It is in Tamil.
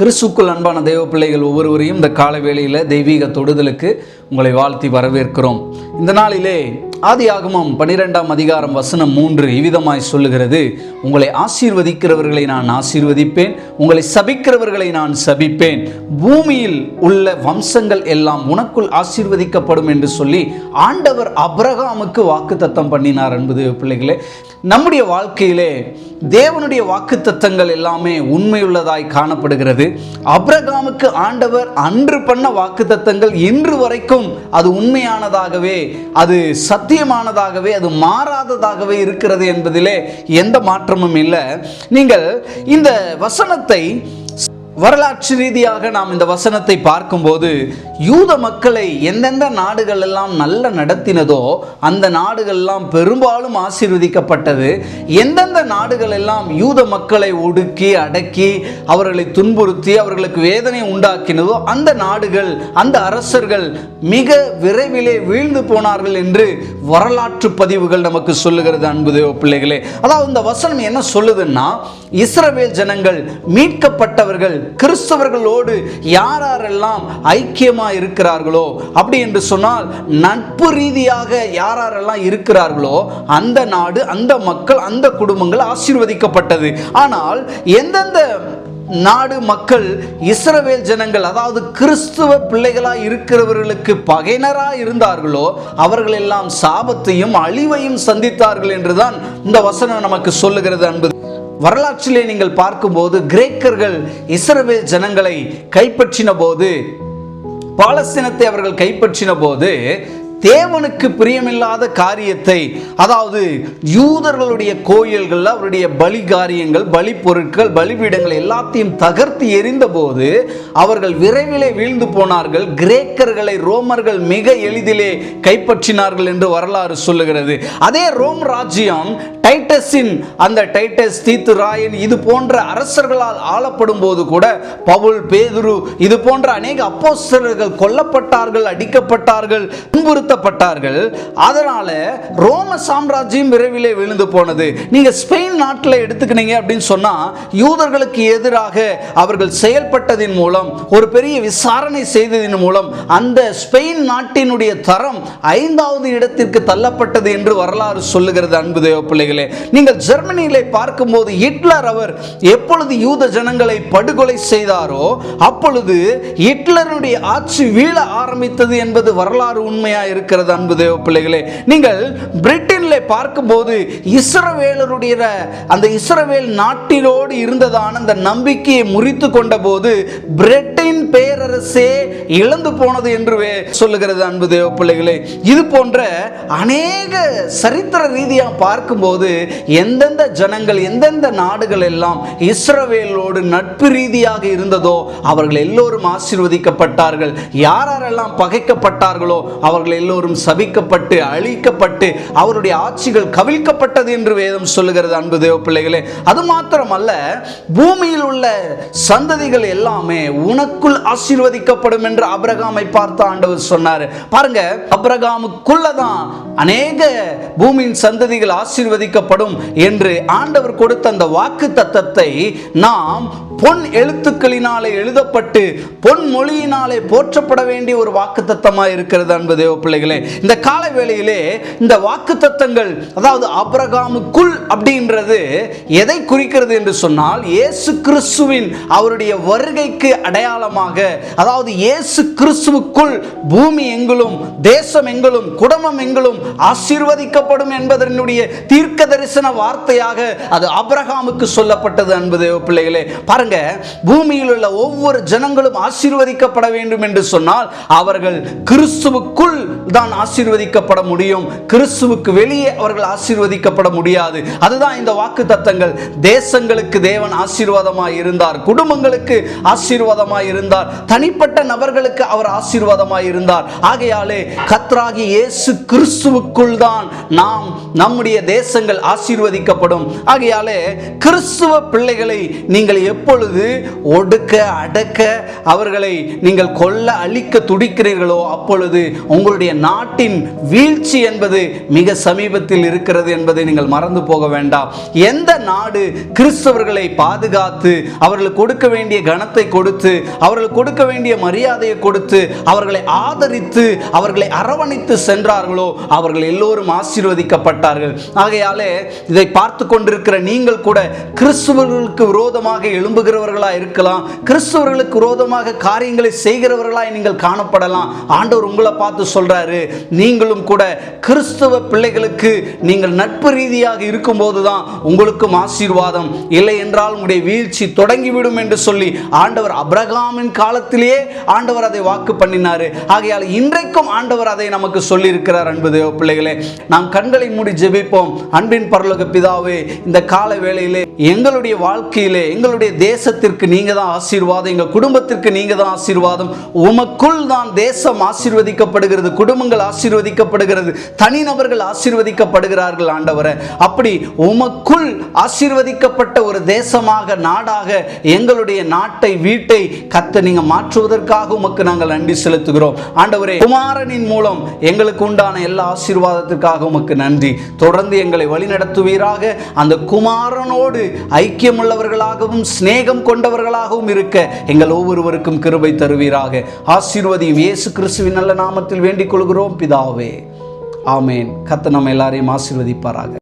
கிறிஸ்துக்குள் அன்பான தெய்வ பிள்ளைகள் ஒவ்வொருவரையும் இந்த கால வேளையில் தெய்வீக தொடுதலுக்கு உங்களை வாழ்த்தி வரவேற்கிறோம். இந்த நாளிலே ஆதியாகமம் பனிரெண்டாம் அதிகாரம் வசனம் மூன்று இவ்விதமாய் சொல்லுகிறது. உங்களை ஆசீர்வதிக்கிறவர்களை நான் ஆசீர்வதிப்பேன். உங்களை சபிக்கிறவர்களை நான் சபிப்பேன். பூமியில் உள்ள வம்சங்கள் எல்லாம் உனக்குள் ஆசீர்வதிக்கப்படும் என்று சொல்லி ஆண்டவர் அப்ரஹாமுக்கு வாக்குத்தத்தம் பண்ணினார் என்பது பிள்ளைகளே. நம்முடைய வாழ்க்கையிலே தேவனுடைய வாக்குத்தத்தங்கள் எல்லாமே உண்மையுள்ளதாய் காணப்படுகிறது. அப்ரகாமுக்கு ஆண்டவர் அன்று பண்ண வாக்குத்தத்தங்கள் இன்று வரைக்கும் அது உண்மையானதாகவே அது சத் சத்தியமானதாகவே அது மாறாததாகவே இருக்கிறது என்பதிலே எந்த மாற்றமும் இல்லை. நீங்கள் இந்த வசனத்தை வரலாற்று ரீதியாக நாம் இந்த வசனத்தை பார்க்கும்போது யூத மக்களை எந்தெந்த நாடுகள் எல்லாம் நல்ல நடத்தினதோ அந்த நாடுகள் எல்லாம் பெரும்பாலும் ஆசீர்வதிக்கப்பட்டது. எந்தெந்த நாடுகள் எல்லாம் யூத மக்களை ஒடுக்கி அடக்கி அவர்களை துன்புறுத்தி அவர்களுக்கு வேதனை உண்டாக்கினதோ அந்த நாடுகள் அந்த அரசர்கள் மிக விரைவிலே வீழ்ந்து போனார்கள் என்று வரலாற்று பதிவுகள் நமக்கு சொல்லுகிறது அன்பு தேவ பிள்ளைகளே. அதாவது இந்த வசனம் என்ன சொல்லுதுன்னா இஸ்ரவேல் ஜனங்கள் மீட்கப்பட்டவர்கள் கிறிஸ்தவர்களோடு யார் யாரெல்லாம் ஐக்கியமாக இருக்கிறார்களோ அப்படி என்று சொன்னால் நட்பு ரீதியாக யார் யாரெல்லாம் இருக்கிறார்களோ அந்த நாடு அந்த மக்கள் அந்த குடும்பங்கள் ஆசீர்வதிக்கப்பட்டது. ஆனால் எந்தெந்த நாடு மக்கள் இஸ்ரவேல் ஜனங்கள் அதாவது கிறிஸ்துவ பிள்ளைகளாக இருக்கிறவர்களுக்கு பகைனராக இருந்தார்களோ அவர்கள் எல்லாம் சாபத்தையும் அழிவையும் சந்தித்தார்கள் என்றுதான் இந்த வசனம் நமக்கு சொல்லுகிறது அன்பு வரலாற்றிலே நீங்கள் பார்க்கும்போது கிரேக்கர்கள் இஸ்ரவேல் ஜனங்களை கைப்பற்றின போது பாலஸ்தீனத்தை அவர்கள் கைப்பற்றின போது தேவனுக்கு பிரியமில்லாத காரியத்தை அதாவது யூதர்களுடைய கோயில்கள் அவருடைய பலி காரியங்கள் பலி பொருட்கள் பலிபீடங்கள் எல்லாத்தையும் தகர்த்து எரிந்த போது அவர்கள் விரைவிலே வீழ்ந்து போனார்கள். கிரேக்கர்களை ரோமர்கள் மிக எளிதிலே கைப்பற்றினார்கள் என்று வரலாறு சொல்லுகிறது. அதே ரோம் ராஜ்யம் டைட்டஸின் அந்த டைட்டஸ் தீத்து ராயன் இது போன்ற அரசர்களால் ஆளப்படும் போது கூட பவுல் பேதுரு இது போன்ற அநேக அப்போஸ்தலர்கள் கொல்லப்பட்டார்கள் அடிக்கப்பட்டார்கள் துன்புறுத்தப்பட்டார்கள் அதனால ரோம சாம்ராஜ்யம் விரைவிலே விழுந்து போனது. நீங்க ஸ்பெயின் நாட்டில் எடுத்துக்கினீங்க அப்படின்னு சொன்னா யூதர்களுக்கு எதிராக அவர்கள் செயல்பட்டதின் மூலம் ஒரு பெரிய விசாரணை செய்ததின் மூலம் அந்த ஸ்பெயின் நாட்டினுடைய தரம் ஐந்தாவது இடத்திற்கு தள்ளப்பட்டது என்று வரலாறு சொல்லுகிறது அன்பு தேவ பிள்ளைகளே. நீங்கள் ஜெர்மனியிலே பார்க்கும்போது ஹிட்லர் அவர் எப்பொழுது யூத ஜனங்களை படுகொலை செய்தாரோ அப்பொழுது ஹிட்லருடைய ஆட்சி வீழ ஆரம்பித்தது என்பது வரலாறு உண்மையா இருக்கிறது அன்பு தேவ பிள்ளைகளே. நீங்கள் பிரிட்டனில் பார்க்கும்போது இஸ்ரவேலருடைய அந்த இஸ்ரவேல் நாட்டிலோடு இருந்ததான அந்த நம்பிக்கையை முறித்து கொண்ட போது பிரிட்டன் பேரரசே இழந்து போனது என்று சொல்லுகிறது அன்பு தேவ பிள்ளைகளே. இது போன்ற அநேக சரித்திர ரீதியாக பார்க்கும்போது எந்தெந்த ஜனங்கள் எந்தெந்த நாடுகள் எல்லாம் இஸ்ரவேலோடு நட்பு ரீதியாக இருந்ததோ அவர்கள் எல்லோரும் ஆசீர்வதிக்கப்பட்டார்கள். யாரெல்லாம் பகைக்கப்பட்டார்களோ அவர்கள் எல்லோரும் சபிக்கப்பட்டு அழிக்கப்பட்டு அவருடைய ஆட்சிகள் கவிழ்க்கப்பட்டது என்று வேதம் சொல்லுகிறது அன்பு தேவ பிள்ளைகளே. அது மாத்திரமல்ல பூமியில் உள்ள சந்ததிகள் எல்லாமே உனக்குள் ஆசீர்வதிக்கப்படும் என்று அபிரகாமை பார்த்து ஆண்டவர் சொன்னார். பாருங்க அபிரகாமுக்குள்ளதான் அநேக பூமியின் சந்ததிகள் ஆசீர்வதிக்கப்படும் என்று ஆண்டவர் கொடுத்த அந்த வாக்கு தத்தத்தை நாம் பொன் எழுத்துக்களினாலே எழுதப்பட்டு பொன் மொழியினாலே போற்றப்பட வேண்டிய ஒரு வாக்கு தத்தமாக இருக்கிறது அன்பு தேவ பிள்ளைகளே. இந்த கால வேளையிலே இந்த வாக்கு தத்தங்கள் அதாவது அப்ரகாமுக்குள் அப்படின்றது எதை குறிக்கிறது என்று சொன்னால் இயேசு கிறிஸ்துவின் அவருடைய வருகைக்கு அடையாளமாக அதாவது இயேசு கிறிஸ்துவுக்குள் பூமி எங்களும் தேசம் எங்களும் குடும்பம் எங்களும் ஆசீர்வதிக்கப்படும் என்பதனுடைய தீர்க்க தரிசன வார்த்தையாக அது அப்ரகாமுக்கு சொல்லப்பட்டது அன்பு தேவ பிள்ளைகளே. பாருங்க பூமியில் உள்ள ஒவ்வொரு ஜனங்களும் ஆசீர்வதிக்கப்பட வேண்டும் என்று சொன்னால் அவர்கள் கிறிஸ்துவுக்குள் தான் ஆசீர்வதிக்கப்பட முடியும். கிறிஸ்துவுக்கு வெளியே அவர்கள் ஆசீர்வதிக்கப்பட முடியாது. அதுதான் இந்த வாக்கு தத்தங்கள் தேசங்களுக்கு தேவன் ஆசீர்வாதமாய் இருந்தார். குடும்பங்களுக்கு ஆசீர்வாதமாய் இருந்தார். தனிப்பட்ட நபர்களுக்கு அவர் ஆசீர்வாதமாய் இருந்தார். ஆகையாலே கத்ராகி இயேசு கிறிஸ்துவுக்குள் தான் நாம் நம்முடைய தேசங்கள் ஆசீர்வதிக்கப்படும். ஆகையாலே கிறிஸ்துவ பிள்ளைகளை நீங்கள் எப்பொழுது எப்பொழுது ஒடுக்க அடக்க அவர்களை நீங்கள் கொல்ல அழிக்க துடிக்கிறீர்களோ அப்பொழுது உங்களுடைய நாட்டின் வீழ்ச்சி என்பது மிக சமீபத்தில் இருக்கிறது என்பதை நீங்கள் மறந்து போக வேண்டாம். எந்த நாடு கிறிஸ்தவர்களை பாதுகாத்து அவர்களுக்கு கொடுக்க வேண்டிய கனத்தை கொடுத்து அவர்களுக்கு கொடுக்க வேண்டிய மரியாதையை கொடுத்து அவர்களை ஆதரித்து அவர்களை அரவணைத்து சென்றார்களோ அவர்கள் எல்லோரும் ஆசீர்வதிக்கப்பட்டார்கள். ஆகையாலே இதை பார்த்து கொண்டிருக்கிற நீங்கள் கூட கிறிஸ்துவர்களுக்கு விரோதமாக நம்புகிறவர்களாக இருக்கலாம் கிறிஸ்தவர்களுக்கு விரோதமாக காரியங்களை செய்கிறவர்களாய் நீங்கள் காணப்படலாம். ஆண்டவர் உங்களை பார்த்து சொல்கிறாரு நீங்களும் கூட கிறிஸ்தவ பிள்ளைகளுக்கு நீங்கள் நட்பு ரீதியாக இருக்கும்போது தான் உங்களுக்கும் ஆசீர்வாதம். இல்லை என்றால் உங்களுடைய வீழ்ச்சி தொடங்கிவிடும் என்று சொல்லி ஆண்டவர் அப்ரகாமின் காலத்திலேயே ஆண்டவர் அதை வாக்கு பண்ணினார். ஆகையால் இன்றைக்கும் ஆண்டவர் அதை நமக்கு சொல்லியிருக்கிறார் அன்பு தேவ பிள்ளைகளே. நாம் கண்களை மூடி ஜெபிப்போம். அன்பின் பரலோக பிதாவே இந்த கால வேளையிலே எங்களுடைய வாழ்க்கையிலே எங்களுடைய தேசத்திற்கு நீங்க தான் ஆசீர்வாதம் எங்க குடும்பத்திற்கு நீங்க தான் ஆசீர்வாதம். உமக்குள் தான் தேசம் ஆசீர்வதிக்கப்படுகிறது குடும்பங்கள் ஆசீர்வதிக்கப்படுகிறது தனிநபர்கள் ஆசீர்வதிக்கப்படுகிறார்கள் ஆண்டவரை. அப்படி உமக்குள் ஆசீர்வதிக்கப்பட்ட ஒரு தேசமாக நாடாக எங்களுடைய நாட்டை வீட்டை கத்த நீங்க மாற்றுவதற்காக உமக்கு நாங்கள் நன்றி செலுத்துகிறோம். ஆண்டவரே குமாரனின் மூலம் எங்களுக்கு உண்டான எல்லா ஆசீர்வாதத்திற்காக உமக்கு நன்றி. தொடர்ந்து எங்களை வழிநடத்துவீராக. அந்த குமாரனோடு ஐக்கியமுள்ளவர்களாகவும் சிநேகம் கொண்டவர்களாகவும் இருக்க எங்கள் ஒவ்வொருவருக்கும் கிருபை தருவீராக. ஆசீர்வதியும் இயேசு கிறிஸ்துவின் நல்ல நாமத்தில் வேண்டிக் கொள்கிறோம் பிதாவே. ஆமேன். கத்த நம்ம எல்லாரையும் ஆசீர்வதிப்பாராக.